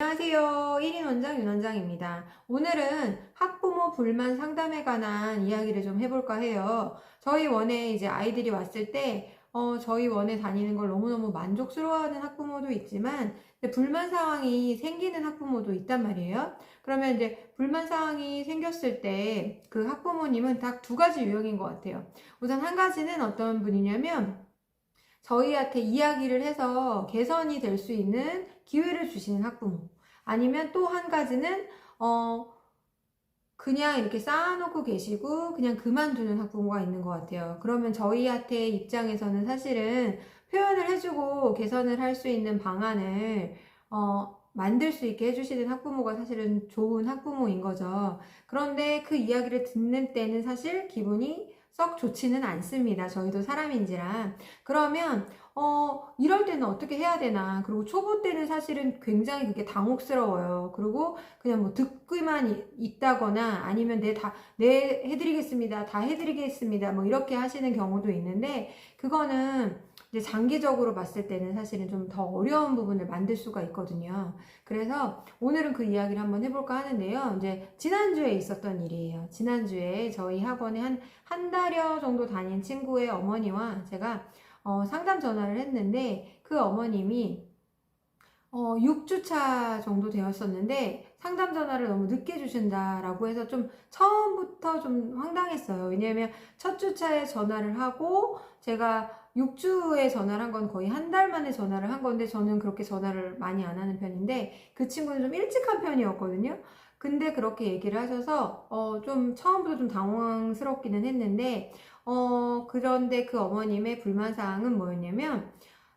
안녕하세요. 1인 원장 윤 원장입니다. 오늘은 학부모 불만 상담에 관한 이야기를 좀 해볼까 해요. 저희 원에 이제 아이들이 왔을 때, 어, 저희 원에 다니는 걸 너무너무 만족스러워하는 학부모도 있지만, 불만 상황이 생기는 학부모도 있단 말이에요. 그러면 이제 불만 상황이 생겼을 때 그 학부모님은 딱 두 가지 유형인 것 같아요. 우선 한 가지는 어떤 분이냐면, 저희한테 이야기를 해서 개선이 될 수 있는 기회를 주시는 학부모. 아니면 또 한 가지는, 어, 그냥 이렇게 쌓아놓고 계시고, 그냥 그만두는 학부모가 있는 것 같아요. 그러면 저희한테 입장에서는 사실은 표현을 해주고 개선을 할 수 있는 방안을, 어, 만들 수 있게 해주시는 학부모가 사실은 좋은 학부모인 거죠. 그런데 그 이야기를 듣는 때는 사실 기분이 썩 좋지는 않습니다. 저희도 사람인지라. 그러면, 어, 이럴 때는 어떻게 해야 되나. 그리고 초보 때는 사실은 굉장히 그게 당혹스러워요. 그리고 그냥 뭐 듣기만 이- 있다거나 아니면 네, 다, 네, 해드리겠습니다. 다 해드리겠습니다. 뭐 이렇게 하시는 경우도 있는데, 그거는 이제 장기적으로 봤을 때는 사실은 좀 더 어려운 부분을 만들 수가 있거든요. 그래서 오늘은 그 이야기를 한번 해볼까 하는데요. 이제 지난주에 있었던 일이에요. 지난주에 저희 학원에 한, 한 달여 정도 다닌 친구의 어머니와 제가 어, 상담 전화를 했는데 그 어머님이 어, 6주차 정도 되었었는데 상담 전화를 너무 늦게 주신다라고 해서 좀 처음부터 좀 황당했어요. 왜냐면 첫 주차에 전화를 하고 제가 6주에 전화를 한 건 거의 한 달 만에 전화를 한 건데 저는 그렇게 전화를 많이 안 하는 편인데 그 친구는 좀 일찍 한 편이었거든요. 근데 그렇게 얘기를 하셔서 어, 좀 처음부터 좀 당황스럽기는 했는데 어, 그런데 그 어머님의 불만 사항은 뭐였냐면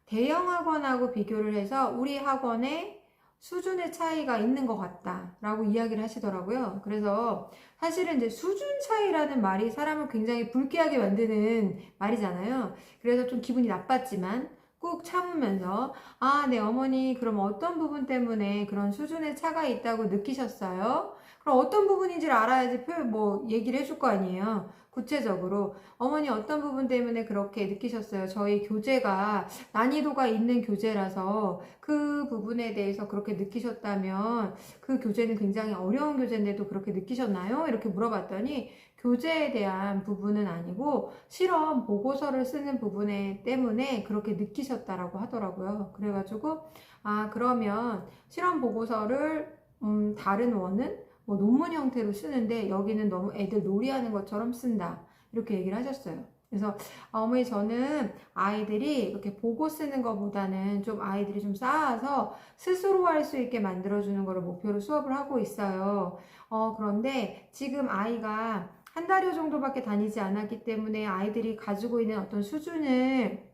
대형 학원하고 비교를 해서 우리 학원에 수준의 차이가 있는 것 같다라고 이야기를 하시더라고요. 그래서 사실은 이제 수준 차이라는 말이 사람을 굉장히 불쾌하게 만드는 말이잖아요. 그래서 좀 기분이 나빴지만 꾹 참으면서 아, 네 어머니 그럼 어떤 부분 때문에 그런 수준의 차가 있다고 느끼셨어요? 그럼 어떤 부분인지를 알아야지 표, 뭐 얘기를 해줄 거 아니에요. 구체적으로 어머니 어떤 부분 때문에 그렇게 느끼셨어요? 저희 교재가 난이도가 있는 교재라서 그 부분에 대해서 그렇게 느끼셨다면 그 교재는 굉장히 어려운 교재인데도 그렇게 느끼셨나요? 이렇게 물어봤더니 교재에 대한 부분은 아니고 실험 보고서를 쓰는 부분에 때문에 그렇게 느끼셨다라고 하더라고요. 그래가지고 아 그러면 실험 보고서를 음, 다른 원은 뭐 논문 형태로 쓰는데 여기는 너무 애들 놀이하는 것처럼 쓴다. 이렇게 얘기를 하셨어요. 그래서 아, 어머니 저는 아이들이 이렇게 보고 쓰는 것보다는 좀 아이들이 좀 쌓아서 스스로 할 수 있게 만들어주는 거를 목표로 수업을 하고 있어요. 어, 그런데 지금 아이가 한 달여 정도밖에 다니지 않았기 때문에 아이들이 가지고 있는 어떤 수준을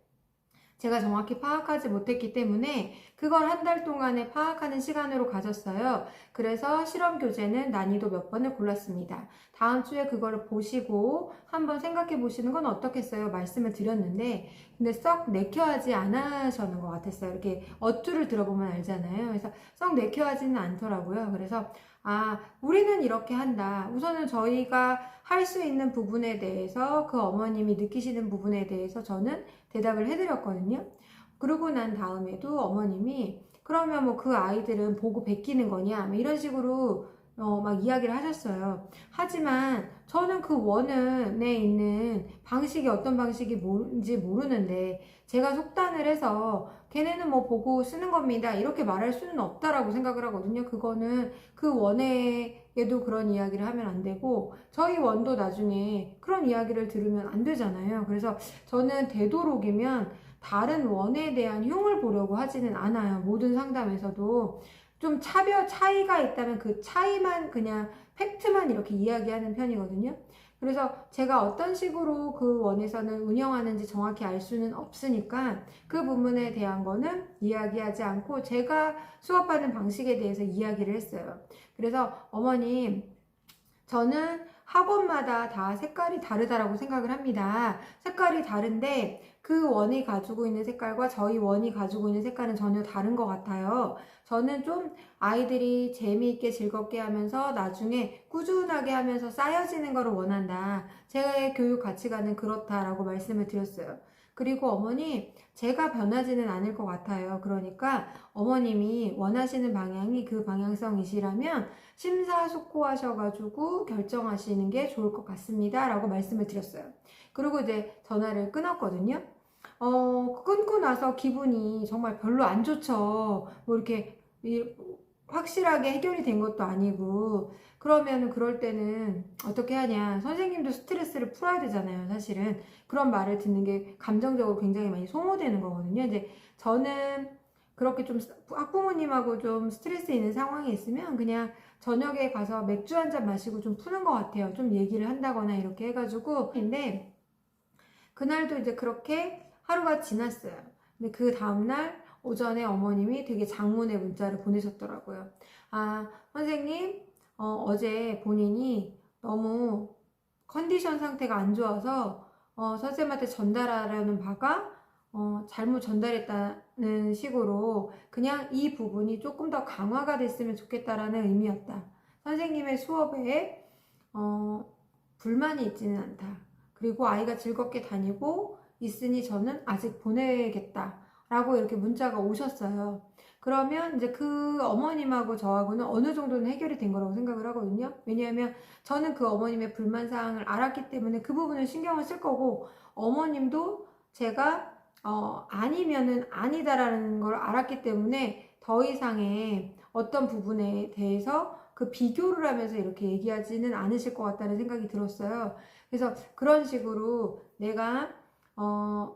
제가 정확히 파악하지 못했기 때문에 그걸 한 달 동안에 파악하는 시간으로 가졌어요. 그래서 실험 교재는 난이도 몇 번을 골랐습니다. 다음 주에 그거를 보시고 한번 생각해 보시는 건 어떻겠어요? 말씀을 드렸는데, 근데 썩 내켜하지 않으셨는 것 같았어요. 이렇게 어투를 들어보면 알잖아요. 그래서 썩 내켜하지는 않더라고요. 그래서 아, 우리는 이렇게 한다. 우선은 저희가 할 수 있는 부분에 대해서 그 어머님이 느끼시는 부분에 대해서 저는 대답을 해드렸거든요. 그러고 난 다음에도 어머님이 그러면 뭐 그 아이들은 보고 베끼는 거냐? 뭐 이런 식으로 어, 막 이야기를 하셨어요. 하지만 저는 그 원은에 있는 방식이 어떤 방식이 뭔지 모르는데 제가 속단을 해서 걔네는 뭐 보고 쓰는 겁니다. 이렇게 말할 수는 없다라고 생각을 하거든요. 그거는 그 원에도 그런 이야기를 하면 안 되고 저희 원도 나중에 그런 이야기를 들으면 안 되잖아요. 그래서 저는 되도록이면 다른 원에 대한 흉을 보려고 하지는 않아요. 모든 상담에서도 좀 차별 차이가 있다면 그 차이만 그냥 팩트만 이렇게 이야기하는 편이거든요. 그래서 제가 어떤 식으로 그 원에서는 운영하는지 정확히 알 수는 없으니까 그 부분에 대한 거는 이야기하지 않고 제가 수업하는 방식에 대해서 이야기를 했어요. 그래서 어머님, 저는 학원마다 다 색깔이 다르다라고 생각을 합니다. 색깔이 다른데 그 원이 가지고 있는 색깔과 저희 원이 가지고 있는 색깔은 전혀 다른 것 같아요. 저는 좀 아이들이 재미있게 즐겁게 하면서 나중에 꾸준하게 하면서 쌓여지는 거를 원한다. 제 교육 가치관은 그렇다라고 말씀을 드렸어요. 그리고 어머니, 제가 변하지는 않을 것 같아요. 그러니까 어머님이 원하시는 방향이 그 방향성이시라면 심사숙고하셔가지고 결정하시는 게 좋을 것 같습니다. 라고 말씀을 드렸어요. 그리고 이제 전화를 끊었거든요. 어, 끊고 나서 기분이 정말 별로 안 좋죠. 뭐 이렇게 이- 확실하게 해결이 된 것도 아니고, 그러면 그럴 때는 어떻게 하냐. 선생님도 스트레스를 풀어야 되잖아요, 사실은. 그런 말을 듣는 게 감정적으로 굉장히 많이 소모되는 거거든요. 이제 저는 그렇게 좀 스- 학부모님하고 좀 스트레스 있는 상황이 있으면 그냥 저녁에 가서 맥주 한 잔 마시고 좀 푸는 것 같아요. 좀 얘기를 한다거나 이렇게 해가지고. 근데 그날도 이제 그렇게 하루가 지났어요. 근데 그 다음날 오전에 어머님이 되게 장문의 문자를 보내셨더라고요. 아, 선생님, 어, 제 본인이 너무 컨디션 상태가 안 좋아서 어, 선생님한테 전달하려는 바가 어, 잘못 전달했다는 식으로 그냥 이 부분이 조금 더 강화가 됐으면 좋겠다라는 의미였다. 선생님의 수업에 어, 불만이 있지는 않다. 그리고 아이가 즐겁게 다니고 있으니 저는 아직 보내겠다. 라고 이렇게 문자가 오셨어요. 그러면 이제 그 어머님하고 저하고는 어느 정도는 해결이 된 거라고 생각을 하거든요. 왜냐하면 저는 그 어머님의 불만사항을 알았기 때문에 그 부분을 신경을 쓸 거고 어머님도 제가 어, 아니면은 아니다라는 걸 알았기 때문에 더 이상의 어떤 부분에 대해서 그 비교를 하면서 이렇게 얘기하지는 않으실 것 같다는 생각이 들었어요. 그래서 그런 식으로 내가 어,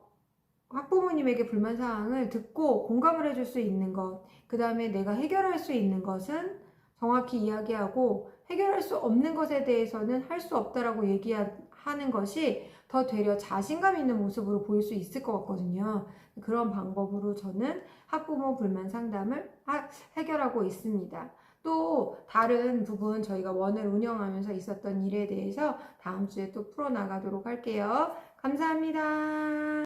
학부모님에게 불만 사항을 듣고 공감을 해줄 수 있는 것, 그 다음에 내가 해결할 수 있는 것은 정확히 이야기하고 해결할 수 없는 것에 대해서는 할 수 없다라고 얘기하는 것이 더 되려 자신감 있는 모습으로 보일 수 있을 것 같거든요. 그런 방법으로 저는 학부모 불만 상담을 하- 해결하고 있습니다. 또 다른 부분 저희가 원을 운영하면서 있었던 일에 대해서 다음 주에 또 풀어나가도록 할게요. 감사합니다.